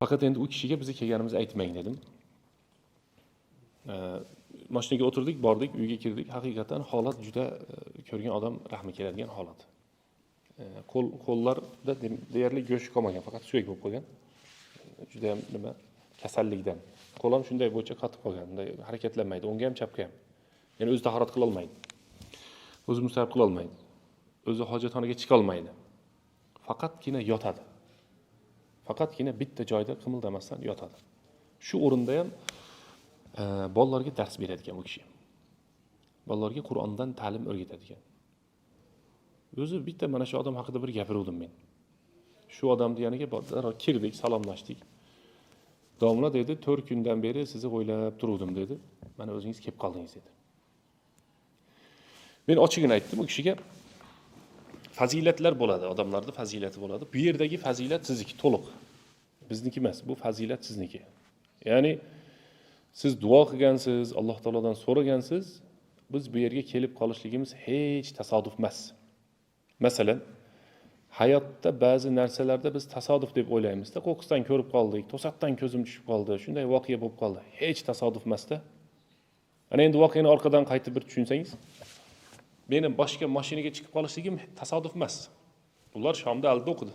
faqat endi u kishiga bizni kelganimizni aytmang dedim. Mashinaga o'tirdik bordik uyga kirdik. Haqiqatdan holat juda e, ko'rgan odam rahmi keladigan holat. E, qo'l qo'llarda de- deyarli go'sht qolmagan faqat suyak bo'lib qolgan. Judayam nima kasallikdan. Qo'l ham shunday bo'yicha qotib qolgan bunday harakatlanmaydi o'ngga ham chapga ham. Ya'ni o'zi tahorat qilolmaydi o'zi mustahab qilolmaydi o'zi hojatxonaga chiqolmaydi faqatgina yotadi faqatgina bitta joyda qimildamasdan yotadi shu o'rinda ham e, bolalarga dars beradigan u kishi. Bolalarga qur'ondan ta'lim o'rgatadigan. O'zi bitta mana shu odam haqida bir gapiruvdim men. Shu odamni yoniga bor- darrov kirdik salomlashdik. Domla dedi to'rt kundan beri sizni o'ylab turuvdim dedi. Mana o'zingiz kelib qoldingiz dedi. Men ochig'ini aytdim u kishiga fazilatlar bo'ladi odamlarda fazilati bo'ladi bu yerdagi fazilat sizniki to'liq bizniki emas bu fazilat sizniki ya'ni siz duo qilgansiz alloh taolodan so'ragansiz biz bu yerga kelib qolishligimiz hech tasodif emas masalan hayotda ba'zi narsalarda biz tasodif deb o'ylaymizda qo'qqisdan ko'rib qoldik to'satdan ko'zim tushib qoldi shunday voqea bo'lib qoldi. Hech tasodif emasda ana endi voqeani orqadan qaytib bir tushunsangiz meni boshqa mashinaga chiqib qolishligim tasodif emas. Ular shomda oldida o'qidi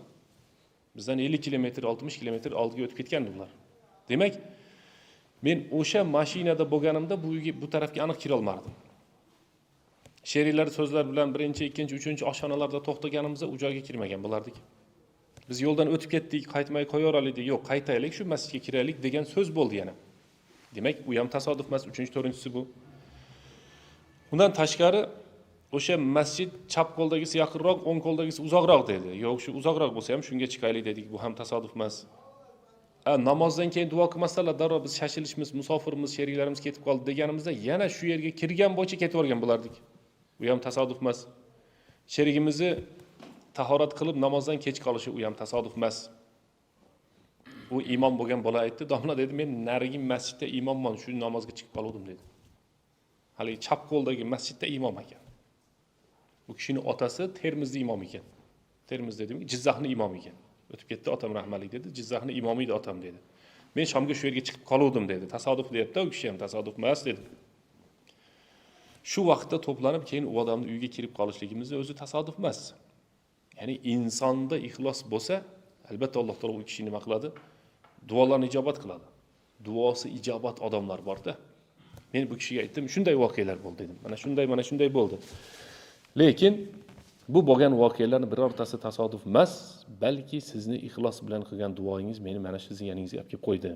bizdan ellik kilometr oltmish kilometr oldiga o'tib ketgandi ular demak men o'sha mashinada bo'lganimda bu uyga bu tarafga aniq kirolmardim. Sheriklar so'zlar bilan birinchi ikkinchi uchinchi oshxonalarda to'xtaganimizda u joyga kirmagan bo'lardik. Biz yo'ldan o'tib ketdik qaytmay qo'yaveraylik yo'q qaytaylik shu masjidga kiraylik degan so'z bo'ldi yana. Demak u ham tasodif emas uchinchi to'rtinchisi bu. Undan tashqari o'sha masjid chap qo'ldagisi yaqinroq o'ng qo'ldagisi uzoqroq dedi. Yo'q shu uzoqroq bo'lsa ham shunga chiqaylik dedik bu ham tasodif emas. A, namozdan keyin duo qilmasalar darrov biz shashilishmiz musofirmiz sheriklarimiz ketib qoldi deganimizda yana shu yerga kirgan bo'yicha ketib yuborgan bo'lardik. Bu ham tasodif emas. Sherigimizni tahorat qilib namozdan kech qolishi u ham tasodif emas. U imom bo'lgan bola aytdi domla dedi men narigi masjidda imomman shu namozga chiqib qoluvdim dedi. Haligi chap qo'ldagi masjidda imom ekan bu kishini otasi termizda imom ekan termiz dedimki jizzaxni imomi ekan o'tib ketdi otam rahmatli dedi. Jizzaxni imomi edi otam dedi. Men shomga shu yerga chiqib qoluvdim dedi tasodif deyapti u kishi ham tasodif emas dedi shu vaqtda to'planib keyin u odamni uyiga kirib qolishligimizni o'zi tasodif emas ya'ni insonda ixlos bo'lsa albatta alloh taolo u kishi nima qiladi duolarni ijobat qiladi duosi ijobat odamlar borda men bu kishiga aytdim shunday voqealar bo'ldi dedim. Mana shunday mana shunday bo'ldi lekin bu bo'lgan voqealarni birortasi tasodif emas balki sizni ixlos bilan qilgan duoyingiz meni mana shu sizni yoningizga olib kelib qo'ydi.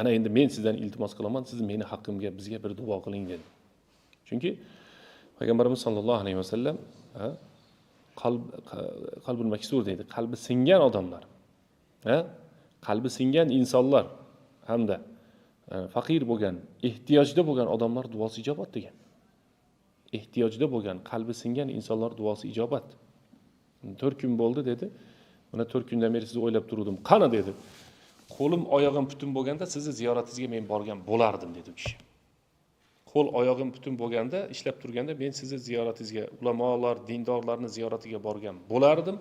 Ana endi men sizdan iltimos qilaman siz meni haqqimga bizga bir duo qiling dedi. Chunki payg'ambarimiz sollallohu alayhi vasallam qalb qalbul maksur deydi qalbi singan odamlar qalbi singan insonlar hamda faqir bo'lgan ehtiyojda bo'lgan odamlar duosi ijobat degan ehtiyojda bo'lgan qalbi singan insonlar duosi ijobat to'rt kun bo'ldi dedi. Mana to'rt kundan beri sizni o'ylab turuvdim qani dedi. Qo'lim oyog'im butun bo'lganda sizni ziyoratingizga men borgan bo'lardim dedi u kishi. Qo'l oyog'im butun bo'lganda ishlab turganda men sizni ziyoratingizga ulamolar dindorlarni ziyoratiga borgan bo'lardim.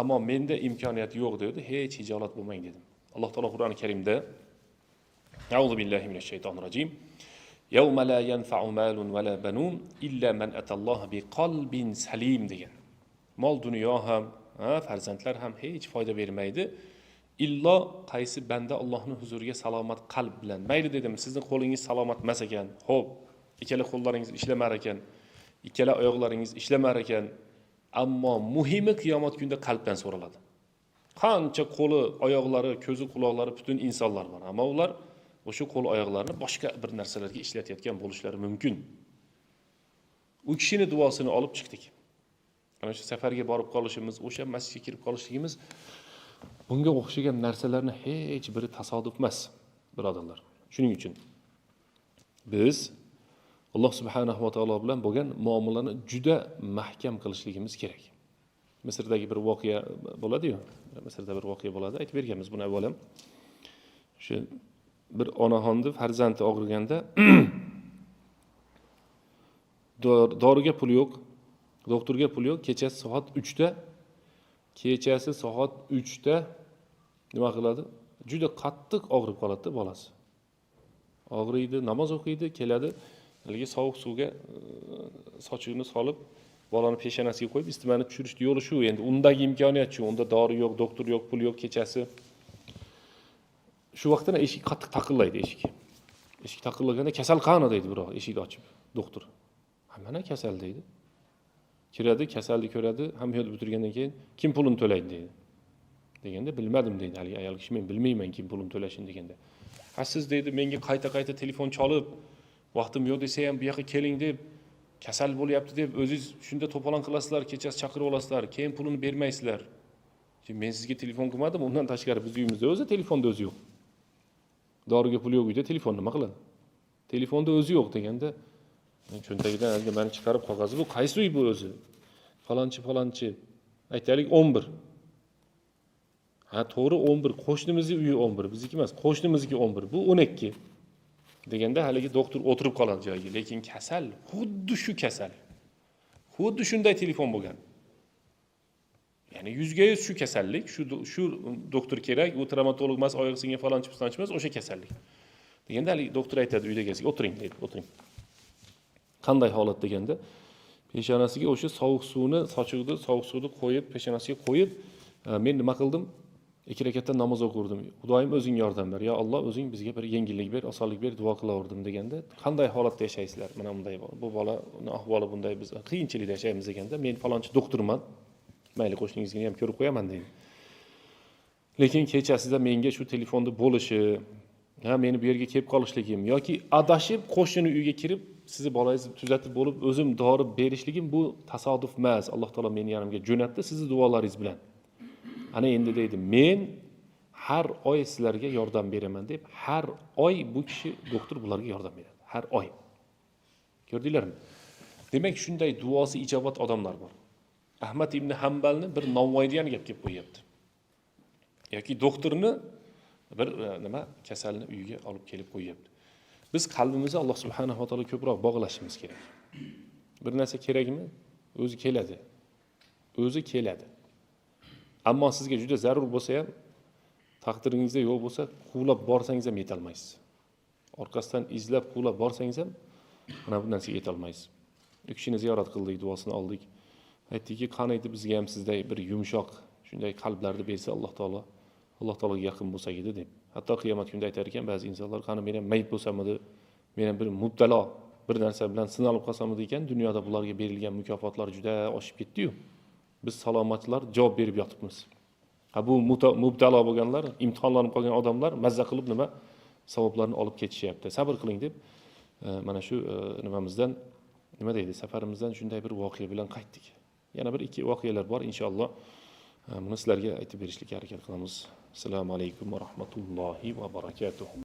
Ammo menda imkoniyat yo'q dedi. Hech hijolat bo'lmang dedim. Alloh taolo qur'oni karimda auzu billahi minash shaytonir يوم لا ينفع مال ولا بنون إلا من أتى الله بقلب سليم degan mol dunyo ham ha, farzandlar ham hech foyda bermaydi illo qaysi banda allohni huzuriga salomat qalb bilan mayli dedim sizni qo'lingiz salomat emas ekan ho'p ikkala qo'llaringiz ishlamar ekan ikkala oyoqlaringiz ishlamar ekan ammo muhimi qiyomat kunida qalbdan so'raladi qancha qo'li oyoqlari ko'zi quloqlari butun insonlar bor ammo ular o'sha qo'l oyoqlarini boshqa bir narsalarga ishlatayotgan bo'lishlari mumkin. U kishini duosini olib chiqdik. Ana shu safarga borib qolishimiz o'sha masjidga kirib qolishligimiz bunga o'xshagan narsalarni hech biri tasodif emas birodarlar. Shuning uchun biz alloh subhanahu va taolo bilan bo'lgan muomalani juda mahkam qilishligimiz kerak. Misrdagi bir voqea bo'ladiyu misrda bir voqea bo'ladi. Aytib berganmiz buni avval ham o'sha bir onaxonni farzandi og'riganda dor- doriga pul yo'q doktorga pul yo'q kechasi soat uchda kechasi soat uchda nima qiladi? Juda qattiq og'rib qoladida bolasi. Og'riydi namoz o'qiydi keladi haligi sovuq suvga e, sochini solib bolani peshonasiga qo'yib isitmani tushirishni yo'li shu endi undagi imkoniyat shu unda dori yo'q doktor yo'q pul yo'q kechasi shu vaqtda eshik qattiq taqillaydi eshik eshik taqillaganda kasal qani deydi birov eshikni ochib doktor. Ha mana kasal deydi. Kiradi kasalni ko'radi hamma yo'lni bitirgandan keyin kim pulini to'laydi deydi. Deganda bilmadim deydi haligi ayol kishi men kim pulini to'lashini deganda ha siz deydi menga qayta qayta telefon cholib vaqtim yo'q desa ham bu yoqqa keling deb kasal bo'lyapti deb o'zingiz shunda to'polon qilasizlar kechasi chaqirib olasizlar keyin pulini bermaysizlar men sizga telefon qilmadim undan tashqari bizni uyimizda o'zi telefonda o'zi yo'q doriga pul yo'q uyda telefon nima qiladi telefonda o'zi yo'q deganda cho'ntagidan haligi mani chiqarib qog'ozi bu qaysi uy bu o'zi falonchi falonchi aytaylik o'n bir. Ha to'g'ri o'n bir qo'shnimizni uyi o'n bir bizniki emas qo'shnimizniki o'n bir. Bu o'n ikki. Deganda haligi doktor o'tirib qoladi joyiga lekin kasal xuddi shu kasal. Xuddi shunday telefon bo'lgan ya'ni yuzga yuz shu kasallik shu shu doktor kerak u travmatolog emas oyog'i singan falonchi pistonchi o'sha kasallik deganda haligi doktor aytadi uyda egasiga o'tiring deydi o'tiring qanday holat deganda peshonasiga o'sha sovuq suvni sochiqni sovuq suvni qo'yib peshonasiga qo'yib e, men nima qildim? İkki rakatdan namoz o'qirdim. Xudoyim o'zing yordam ber. Yo alloh o'zing bizga bir yengillik ber osonlik ber duo qilaverdim deganda qanday holatda yashaysizlar? Mana bunday bu bolani ahvoli bunday biz qiyinchilikda yashaymiz deganda men falonchi doktorman mayli qo'shningizga ham ko'rib qo'yaman deydi lekin kechasida menga shu telefonda bo'lishi ha meni bu yerga kelib qolishligim yoki adashib qo'shni uyga kirib sizni bolangizni tuzatib bo'lib o'zim dori berishligim bu tasodif emas alloh taolo meni yonimga jo'natdi sizni duolaringiz bilan ana endi deydi men har oy sizlarga yordam beraman deb har oy bu kishi doktor bularga yordam beradi har oy ko'rdinglarmi demak shunday duosi ijobat odamlar bor ahmad ibn hambalni bir novvoyda ham gap kelib qo'yyapti. Yoki doktorni bir e, nima kasalni uyiga olib kelib qo'yyapti. Biz qalbimizni alloh subhanava taolo ko'proq bog'lashimiz kerak. Bir narsa kerakmi? O'zi keladi. O'zi keladi. Ammo sizga juda zarur bo'lsa ham taqdiringizda yo'q bo'lsa quvlab borsangiz ham yetolmaysiz orqasidan izlab quvlab borsangiz ham mana bu narsaga yetolmaysiz u kishini ziyorat qildik duosini aytdiki qani edi bizga ham sizday bir yumshoq shunday qalblarni bersa alloh taolo alloh taologa yaqin bo'lsak edi deb. Hatto qiyomat kunida aytar ekan ba'zi insonlar qani men ham mayit ham bir mubtalo bir narsa bilan sinalib qolsamidi ekan dunyoda bularga berilgan mukofotlar juda oshib ketdiyu. Biz salomatlar javob berib yotibmiz. Ha bu mubtalo bo'lganlar imtihonlanib qolgan odamlar mazza qilib nima savoblarni olib ketishyapti. Sabr qiling deb e, mana shu e, nimamizdan nima deydi safarimizdan shunday bir voqea bilan qaytdik yana bir ikki voqealar bor inshaalloh e, buni sizlarga aytib berishlikka harakat qilamiz. Assalomu alaykum va rahmatullohi va barakatuh